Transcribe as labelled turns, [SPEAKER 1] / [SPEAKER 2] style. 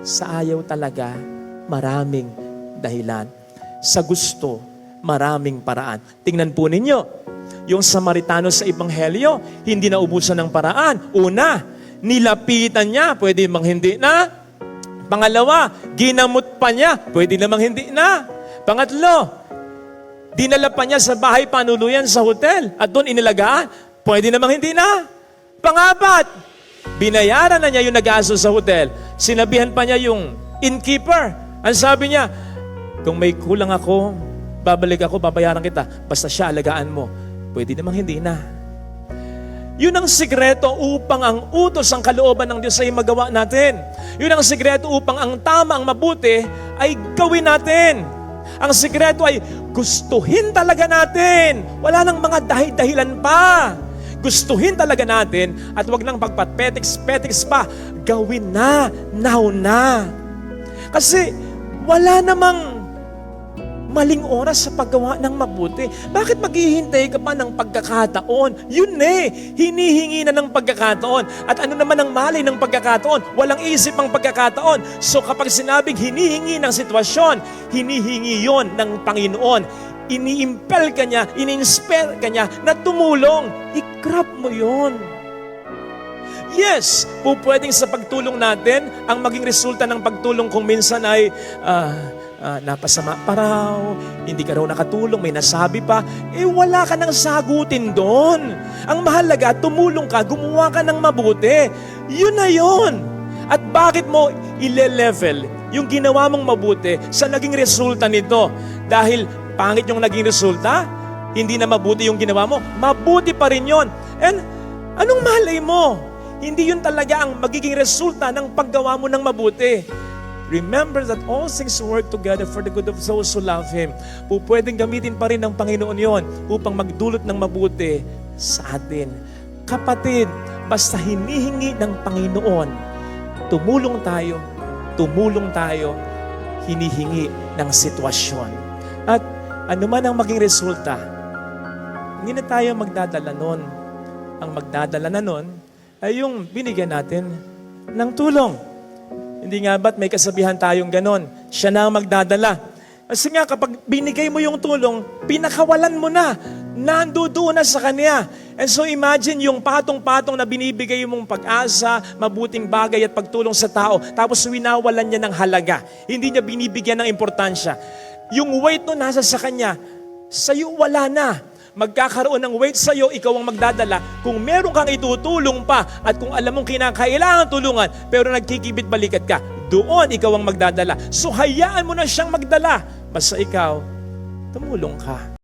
[SPEAKER 1] Sa ayaw talaga, maraming dahilan. Sa gusto, maraming paraan. Tingnan po ninyo, yung Samaritano sa Ebanghelyo, hindi naubusan ng paraan. Una, nilapitan niya, pwede mang hindi na. Pangalawa, ginamot pa niya, pwede namang hindi na. Pangatlo, dinala pa niya sa bahay panuluyan sa hotel at doon inilagaan, pwede namang hindi na. Pangapat, binayaran na niya yung nag-aaso sa hotel. Sinabihan pa niya yung innkeeper. Ang sabi niya, kung may kulang ako, babalik ako, babayaran kita. Basta siya, alagaan mo. Pwede namang hindi na. Yun ang sikreto upang ang utos ang kalooban ng Diyos ay magawa natin. Yun ang sikreto upang ang tama, ang mabuti ay gawin natin. Ang sikreto ay gustuhin talaga natin. Wala nang mga dahil-dahilan pa. Gustuhin talaga natin at wag nang pagpatpetiks-petiks pa. Gawin na, now na. Kasi wala namang maling oras sa paggawa ng mabuti. Bakit maghihintay ka pa ng pagkakataon? Yun eh, hinihingi na ng pagkakataon. At ano naman ang malay ng pagkakataon? Walang isip ang pagkakataon. So kapag sinabing hinihingi ng sitwasyon, hinihingi yon ng Panginoon. Iniimpel ka niya, ini-inspire ka niya na tumulong. I-grab mo yon. Yes, po pwedeng sa pagtulong natin, ang maging resulta ng pagtulong kung minsan ay ah, ah, napasama pa raw, hindi ka raw nakatulong, may nasabi pa, eh wala ka nang sagutin doon. Ang mahalaga, tumulong ka, gumawa ka ng mabuti. Yun na yun. At bakit mo ile-level yung ginawa mong mabuti sa naging resulta nito? Dahil pangit yung naging resulta, hindi na mabuti yung ginawa mo, mabuti pa rin yon. And anong malay mo? Hindi yun talaga ang magiging resulta ng paggawa mo ng mabuti. Remember that all things work together for the good of those who love Him. Po pwedeng gamitin pa rin ng Panginoon yon upang magdulot ng mabuti sa atin. Kapatid, basta hinihingi ng Panginoon, tumulong tayo, tumulong tayo, hinihingi ng sitwasyon. At ano man ang maging resulta, hindi na tayo magdadala nun. Ang magdadala na nun ay yung binigyan natin ng tulong. Hindi nga ba't may kasabihan tayong ganon? Siya na ang magdadala. Kasi nga kapag binigay mo yung tulong, pinakawalan mo na. Nandoon na sa Kanya. And so imagine yung patong-patong na binibigay mong pag-asa, mabuting bagay at pagtulong sa tao, tapos winawalan niya ng halaga. Hindi niya binibigyan ng importansya. Yung weight no nasa sa Kanya, sa'yo wala na magkakaroon ng weight sa iyo, ikaw ang magdadala. Kung meron kang itutulong pa at kung alam mong kinakailangan tulungan, pero nagkikibit balikat ka, doon ikaw ang magdadala. So hayaan mo na siyang magdala. Basta ikaw, tumulong ka.